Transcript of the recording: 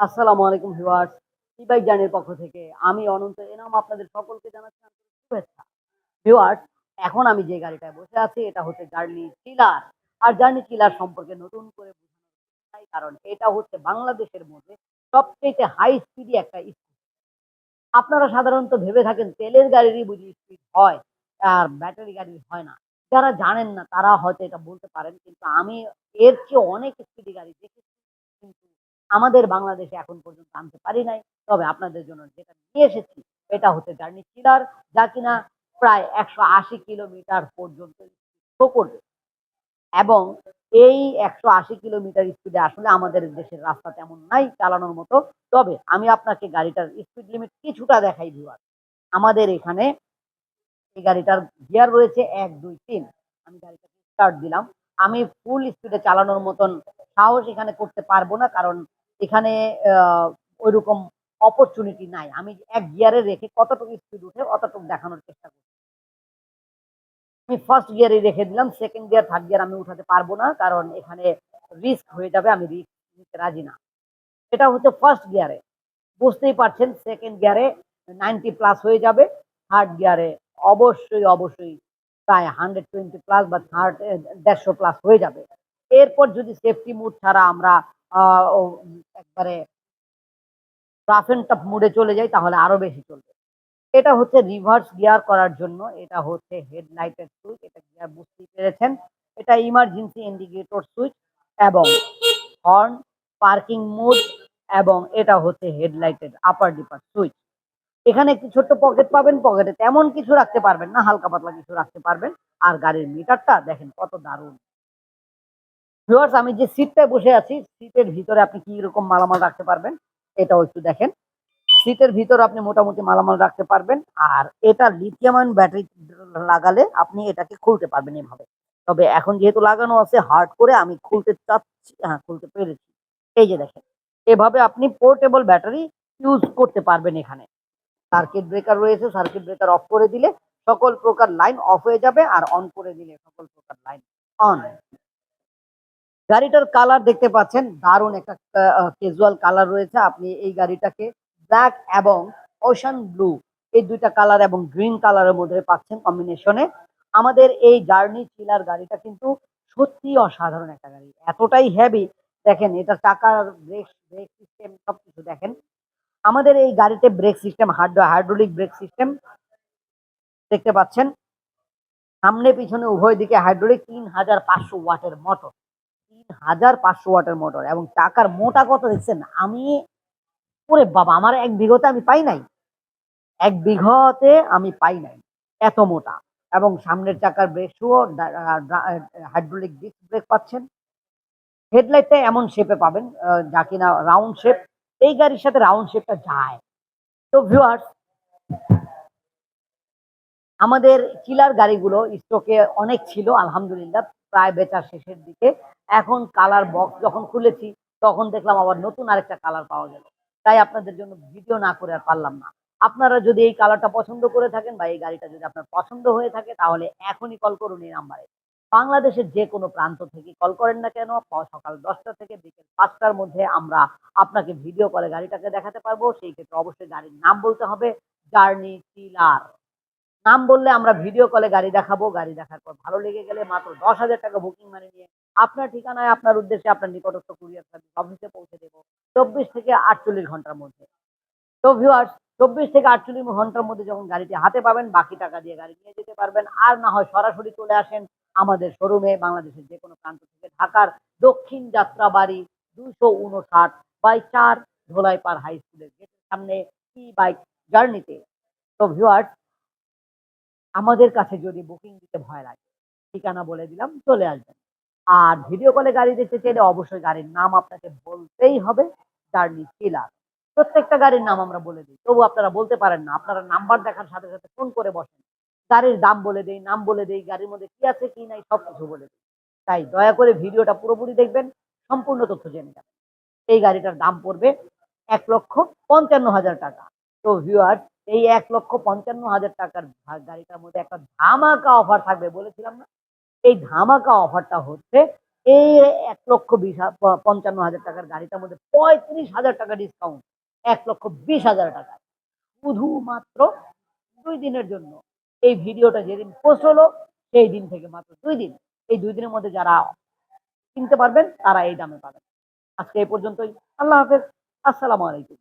আসসালামু আলাইকুম ভিউয়ার্স ই বাইক জার্নির পক্ষ থেকে আমি অনন্ত এনাম আপনাদের সকলকে জানাচ্ছি আন্তরিক শুভেচ্ছা। ভিউয়ার্স, এখন আমি যে গাড়িটায় বসে আছি, এটা হচ্ছে জার্নি চিলার আর জার্নি চিলার সম্পর্কে নতুন করে বোঝানোর চাই কারণ, এটা হচ্ছে বাংলাদেশের মধ্যে সবচেয়ে হাই স্পিডি একটা স্পিড আপনারা সাধারণত ভেবে থাকেন, তেলের গাড়িরই বুঝি স্পিড হয়, আর ব্যাটারি গাড়ির হয় না। যারা জানেন না, তারা হয়তো এটা বলতে পারেন, কিন্তু আমি এর চেয়ে অনেক স্পিডি গাড়ি দেখেছি, কিন্তু আমাদের বাংলাদেশে এখন পর্যন্ত আনতে পারি নাই। তবে আপনাদের জন্য যেটা নিয়ে এসেছি, এটা হচ্ছে জার্নি চিলার, যা কিনা প্রায় একশো আশি কিলোমিটার পর্যন্ত শো করবে। এবং এই একশো আশি কিলোমিটার স্পিডে আসলে আমাদের দেশের রাস্তা তেমন নাই চালানোর মতো। তবে আমি আপনাকে গাড়িটার স্পিড লিমিট কিছুটা দেখাই দিবার আমাদের এখানে এই গাড়িটার গিয়ার রয়েছে এক, দুই, তিন। আমি গাড়িটাকে স্টার্ট দিলাম। আমি ফুল স্পিডে চালানোর মতন সাহস এখানে করতে পারব না, কারণ এখানে ওই রকম অপরচুনিটি নাই। আমি এক গিয়ারে রেখে কতটুকু স্পিড উঠে অতটুকু দেখানোর চেষ্টা করছি। আমি ফার্স্ট গিয়ারে রেখে দিলাম সেকেন্ড গিয়ার থার্ড গিয়ার আমি উঠাতে পারব না, কারণ এখানে রিস্ক হয়ে যাবে, আমি রিস্ক নিতে রাজি না। এটা হচ্ছে ফার্স্ট গিয়ারে বুঝতেই পারছেন সেকেন্ড গিয়ারে নাইনটি প্লাস হয়ে যাবে থার্ড গিয়ারে অবশ্যই অবশ্যই প্রায় হান্ড্রেড টোয়েন্টি প্লাস বা থার্ড দেড়শো প্লাস হয়ে যাবে। এরপর যদি সেফটি মুড ছাড়া আমরা একবারে রাফ এন্ড টাফ মুডে চলে যাই, তাহলে আরও বেশি চলবে। এটা হচ্ছে রিভার্স গিয়ার করার জন্য, এটা হচ্ছে হেডলাইটের সুইচ এটা গিয়ার বুঝতেই পেরেছেন? এটা ইমার্জেন্সি ইন্ডিকেটর সুইচ এবং হর্ন পার্কিং মুড এবং এটা হচ্ছে হেডলাইটের আপার ডিপার সুইচ এখানে একটি ছোট্ট পকেট পাবেন পকেটে তেমন কিছু রাখতে পারবেন না, হালকা পাতলা কিছু রাখতে পারবেন। আর গাড়ির মিটারটা দেখেন কত দারুণ। ভিউয়ার্স আমি যে সিটটায় বসে আছি সিটের ভিতরে আপনি কি রকম মালামাল রাখতে পারবেন, এটাও একটু দেখেন। সিটের ভিতরে আপনি মোটামুটি মালামাল রাখতে পারবেন, আর এটা লিথিয়াম ব্যাটারি লাগালে আপনি এটাকে খুলতে পারবেন এভাবে। তবে এখন যেহেতু লাগানো আছে হার্ড করে আমি খুলতে চাচ্ছি হ্যাঁ খুলতে পেরেছি। এই যে দেখেন, এভাবে আপনি পোর্টেবল ব্যাটারি ইউজ করতে পারবেন এখানে। সার্কিট ব্রেকার রয়েছে সার্কিট ব্রেকার অফ করে দিলে সকল প্রকার লাইন অফ হয়ে যাবে, আর অন করে দিলে সকল প্রকার লাইন অন গাড়িটার কালার দেখতে পাচ্ছেন, দারুণ একটা ক্যাজুয়াল কালার রয়েছে। আপনি এই গাড়িটাকে ব্ল্যাক এবং ওশান ব্লু এই দুইটা কালার এবং গ্রিন কালারের মধ্যে পাচ্ছেন কম্বিনেশনে আমাদের এই জার্নি চিলার গাড়িটা কিন্তু সত্যি অসাধারণ একটা গাড়ি। এতটাই হেভি দেখেন এটা চাকার ব্রেক ব্রেক সিস্টেম সবকিছু দেখেন। আমাদের এই গাড়িতে brake system hydro hydraulic brake system দেখতে পাচ্ছেন। সামনে, পিছনে, উভয় দিকে হাইড্রোলিক তিন হাজার পাঁচশো ওয়াটের মোটর হাজার পাঁচশো ওয়াটের মোটর এবং টাকার মোটা কথা দেখছেন? আমি, ওরে বাবা, আমার এক বিঘতে আমি পাই নাই। এক বিঘতে আমি পাই নাই। এত মোটা। এবং সামনের চাকার ব্রেক শুও হাইড্রোলিক ডিস্ক ব্রেক পাচ্ছেন। হেডলাইটটা এমন শেপে পাবেন যা কিনা রাউন্ড শেপ এই গাড়ির সাথে রাউন্ড শেপটা যায়। তো ভিউয়ার্স আমাদের কিলার গাড়িগুলো স্টকে অনেক ছিল, আলহামদুলিল্লাহ। প্রায় বেচার শেষের দিকে। এখন কালার বক্স যখন খুলেছি, তখন দেখলাম আবার নতুন আরেকটা কালার পাওয়া গেল। তাই আপনাদের জন্য ভিডিও না করে আর পারলাম না। আপনারা যদি এই কালারটা পছন্দ করে থাকেন বা এই গাড়িটা যদি আপনার পছন্দ হয়ে থাকে, তাহলে এখনই কল করুন এই নাম্বারে। বাংলাদেশের যে কোনো প্রান্ত থেকে কল করেন না কেন সকাল দশটা থেকে বিকেল পাঁচটার মধ্যে আমরা আপনাকে ভিডিও কলে গাড়িটাকে দেখাতে পারব। সেই ক্ষেত্রে অবশ্যই গাড়ির নাম বলতে হবে জার্নি টিলার নাম বললে আমরা ভিডিও কলে গাড়ি দেখাবো, গাড়ি দেখার পর ভালো লেগে গেলে মাত্র দশ হাজার টাকা বুকিং মানে নিয়ে আপনার ঠিকানায়, আপনার উদ্দেশ্যে আপনার নিকটস্থ কুরিয়ার সার্ভিস অফিসে পৌঁছে দেবো চব্বিশ থেকে আটচল্লিশ ঘণ্টার মধ্যে। তো ভিউয়ার্স চব্বিশ থেকে আটচল্লিশ ঘণ্টার মধ্যে যখন গাড়িটি হাতে পাবেন, বাকি টাকা দিয়ে গাড়ি নিয়ে যেতে পারবেন। আর না হয় সরাসরি চলে আসেন আমাদের শোরুমে বাংলাদেশের যে কোনো প্রান্ত থেকে ঢাকার দক্ষিণ যাত্রাবাড়ি দুশো উনষাট বাই চার ধোলাইপাড় হাই স্কুলের গেটের সামনে ই বাইক জার্নিতে তো ভিউয়ার্স আমাদের কাছে যদি বুকিং দিতে ভয় লাগে, ঠিকানা বলে দিলাম, চলে আসবেন। আর ভিডিও কলে গাড়ি দেখতে চাইলে অবশ্যই গাড়ির নাম আপনাকে বলতেই হবে জার্নি কিলার প্রত্যেকটা গাড়ির নাম আমরা বলে দিই। তবু আপনারা বলতে পারেন না, আপনারা নাম্বার দেখার সাথে সাথে ফোন করে বসেন। গাড়ির দাম বলে দেই, নাম বলে দেই, গাড়ির মধ্যে কি আছে, কি নাই সব কিছু বলে দিই। তাই দয়া করে ভিডিওটা পুরোপুরি দেখবেন, সম্পূর্ণ তথ্য জেনে যাবেন। এই গাড়িটার দাম পড়বে এক লক্ষ পঞ্চান্ন হাজার টাকা। তো ভিউয়ার এই এক লক্ষ পঞ্চান্ন হাজার টাকার গাড়িটার মধ্যে একটা ধামাকা অফার থাকবে, বলেছিলাম না? এই ধামাকা অফারটা হচ্ছে এই এক লক্ষ বিশ পঞ্চান্ন হাজার টাকার গাড়িটার মধ্যে পঁয়ত্রিশ হাজার টাকা ডিসকাউন্ট এক লক্ষ বিশ হাজার টাকা। শুধুমাত্র দুই দিনের জন্য। এই ভিডিওটা যেদিন পোস্ট হলো, সেই দিন থেকে মাত্র দুই দিন। এই দুই দিনের মধ্যে যারা কিনতে পারবেন, তারা এই দামে পাবেন। আজকে এই পর্যন্তই। আল্লাহ হাফেজ। আসসালামু আলাইকুম।